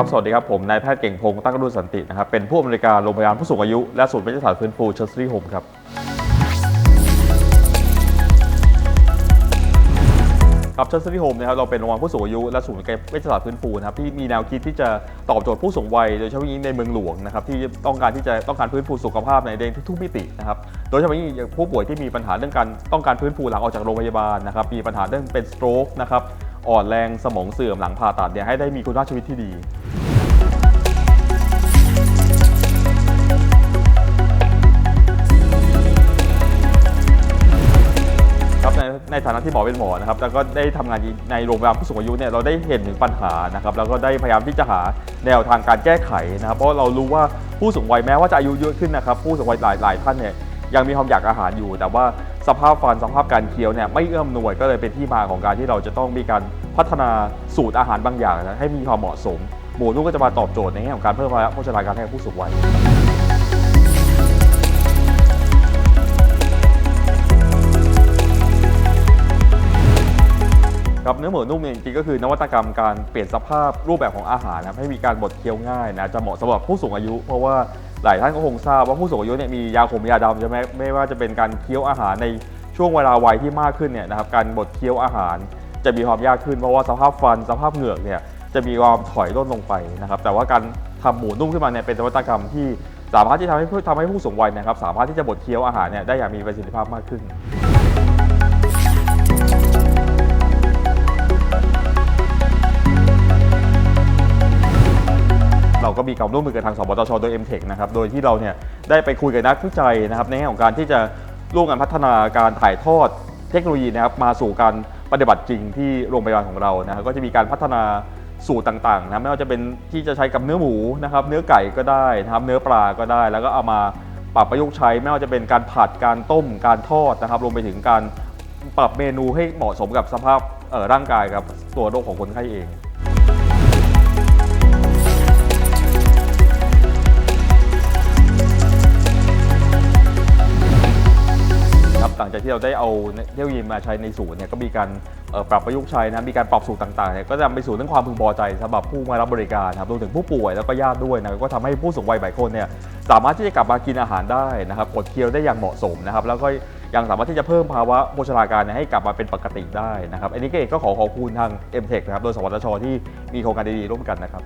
ครับ สวัสดีครับ ผม นายแพทย์เก่งพงศ์ตั้งกรุณสันตินะครับ เป็นผู้อำนวยการโรงพยาบาลผู้สูงอายุ และศูนย์วิทยาศาสตร์ฟื้นฟูเชอร์ซี่โฮมครับ ครับเชอร์ซี่โฮมนะครับ เราเป็นโรงพยาบาลผู้สูงอายุ และศูนย์วิทยาศาสตร์ฟื้นฟูนะครับ ที่มีแนวคิดที่จะตอบโจทย์ผู้สูงวัย โดยเฉพาะยิ่งในเมืองหลวงนะครับ ที่ต้องการที่จะต้องการฟื้นฟูสุขภาพในเดนทุกมิตินะครับ โดยเฉพาะยิ่งผู้ป่วยที่มีปัญหาเรื่องการต้องการฟื้นฟูหลังออกจากโรงพยาบาลนะครับ มีปัญหาเรื่องเป็นสโตรกนะครับอ่อนแรงสมองเสื่อมหลังผ่าตัดเนี่ยให้ได้มีคุณภาพชีวิตที่ดี ในฐานะที่หมอเป็นหมอนะครับแล้วก็ได้ทำงานในโรงพยาบาลผู้สูงอายุเนี่ยเราได้เห็นถึงปัญหานะครับแล้วก็ได้พยายามที่จะหาแนวทางการแก้ไขนะครับ เพราะเรารู้ว่าผู้สูงวัยแม้ว่าจะอายุเยอะขึ้นนะครับ ผู้สูงวัยหลายหลายท่านเนี่ยยังมีความอยากอาหารอยู่ แต่ว่าสภาพฟันสภาพการเคี้ยวเนี่ยไม่เอื้อมหน่วยก็เลยเป็นที่มาของการที่เราจะต้องมีการพัฒนาสูตรอาหารบางอย่างนะให้มีความเหมาะสม หมูนุ่มก็จะมาตอบโจทย์ในแง่ของการเพิ่มภาระโภชนาการให้ผู้สูงวัย ครับเนื้อหมูนุ่มเนี่ยจริงๆก็คือนวัตกรรมการเปลี่ยนสภาพรูปแบบของอาหารนะครับให้มีการบดเคี้ยวง่ายนะจะเหมาะสำหรับผู้สูงอายุ เพราะว่าหลายท่านก็คงทราบว่าผู้สูงอายุเนี่ยมียาขมยาดำใช่ไหมไม่ว่าจะเป็นการเคี้ยวอาหารในช่วงเวลาวัยที่มากขึ้นเนี่ยนะครับการบดเคี้ยวอาหาร จะมีความยากขึ้นเพราะว่าสภาพฟันสภาพเหงือกเนี่ยจะมีความถอยร่นลงไปนะครับแต่ว่าการทำหมูนุ่มขึ้นมาเนี่ยเป็นนวัตกรรมที่สามารถที่ทำให้ทำให้ผู้สูงวัยนะครับสามารถที่จะบดเคี้ยวอาหารเนี่ยได้อย่างมีประสิทธิภาพมากขึ้น ก็มีการร่วมมือกับทางสปตชโดย m t e c h นะครับโดยที่เราเนี่ยได้ไปคุยกับนักวิจัยนะครับในแง่ของการที่จะร่วมกันพัฒนาการถ่ายทอดเทคโนโลยีนะครับมาสู่การปฏิบัติจริงที่โรงพยาบาลของเรานะครับก็จะมีการพัฒนาสูตรต่างๆนะไม่ว่าจะเป็นที่จะใช้กับเนื้อหมูนะครับเนื้อไก่ก็ได้นะครับเนื้อปลาก็ได้ แล้วก็เอามาปรับประยุกต์ใช้ไม่ว่าจะเป็นการผัดการต้มการทอดนะครับรวมไปถึงการปรับเมนูให้เหมาะสมกับสภาพร่างกายกับตัวโรคของคนไข้เอง จากที่เราได้เอาเทคโนโลยีมาใช้ในศูนย์เนี่ยก็มีการปรับประยุกต์ใช้นะมีการปรับสูตรต่างๆเนี่ยก็จะนำไปสู่เรื่องความพึงพอใจสำหรับผู้มารับบริการนะครับรวมถึงผู้ป่วยแล้วก็ญาติด้วยนะก็ทำให้ผู้สูงวัยหลายคนเนี่ยสามารถที่จะกลับมากินอาหารได้นะครับกดเคี้ยวได้อย่างเหมาะสมนะครับแล้วก็ยังสามารถที่จะเพิ่มภาวะโภชนาการให้กลับมาเป็นปกติได้นะครับอันนี้ก็เองก็ขอขอบคุณทาง m t e c h นะครับโดยสวทชที่มีโครงการดีๆร่วมกันนะครับ